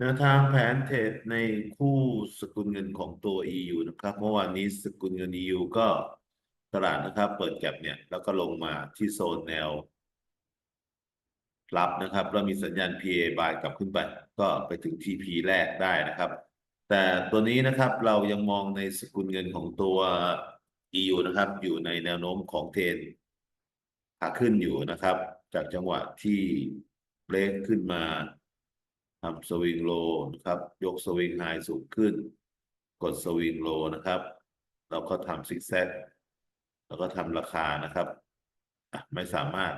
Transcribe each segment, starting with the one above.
แนวทางแผนเทรดในคู่สกุลเงินของตัว EU นะครับเมื่อวานนี้สกุลเงิน EU ก็ตลาดนะครับ เปิดแก็บเนี่ยแล้วก็ลงมาที่โซนแนวรับนะครับแล้วมีสัญญาณ PA buy กลับขึ้นไป ก็ไปถึง TP แรกได้นะครับ แต่ตัวนี้นะครับเรายังมองในสกุลเงินของตัว EU นะครับ อยู่ในแนวโน้มของเทรนขาขึ้นอยู่นะครับ จากจังหวะที่เบรกขึ้นมา ทำสวิงโลนะครับ ยกสวิงไฮสูงขึ้น กดสวิงโลนะครับแล้วก็ทำซิกแซกแล้วก็ทำราคานะครับไม่สามารถ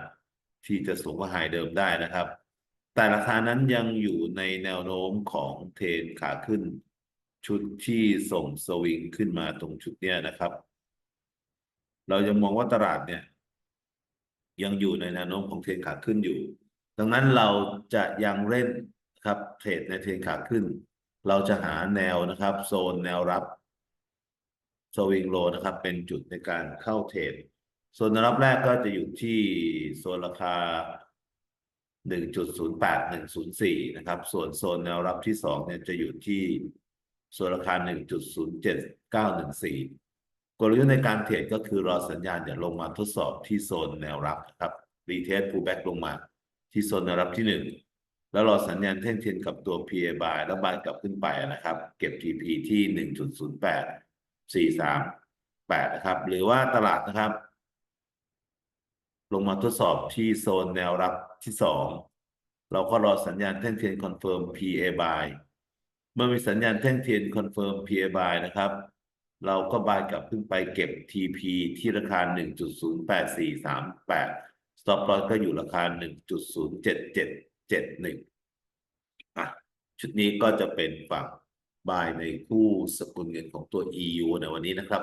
ที่จะสูงกว่าไฮเดิมได้นะครับ แต่ราคานั้นยังอยู่ในแนวโน้มของเทนขาขึ้น ชุดที่ส่งสวิงขึ้นมาตรงจุดเนี้ยนะครับ เรายังมองว่าตลาดเนี่ย ยังอยู่ในแนวโน้มของเทนขาขึ้นอยู่ ดังนั้นเราจะยังเล่น ครับเทรดในเทรนขาขึ้น เราจะหาแนวนะครับ โซนแนวรับสวิงโลนะครับ เป็นจุดในการเข้าเทรดโซนแนวรับแรกก็จะอยู่ที่โซนราคา 1.08104 นะครับ ส่วนโซนแนวรับที่สองเนี่ยจะอยู่ที่โซนราคา 1.07914 กลยุทธ์ในการเทรดก็คือรอสัญญาณเนี่ยลงมาทดสอบที่โซนแนวรับนะครับรีเทสพูแบ็กลงมา ที่โซนแนวรับที่หนึ่ง แล้วรอสัญญาณแท่งเทียนกับตัว PA buy แล้วบายกลับขึ้นไปนะครับ เก็บ TP ที่ 1.08438 นะครับ หรือว่าตลาดนะครับ ลงมาทดสอบที่โซนแนวรับที่สองเราก็รอสัญญาณแท่งเทียนคอนเฟิร์ม PA buy เมื่อมีสัญญาณแท่งเทียนคอนเฟิร์ม PA buy นะครับ เราก็บายกลับขึ้นไปเก็บ TP ที่ราคา 1.08438 stop loss ก็อยู่ราคา 1.077 จ็ดหนึ่งอะชุดนี้ก็จะเป็นฝั่งบายในคู่สกุลเงินของตัว EU ในวันนี้นะครับ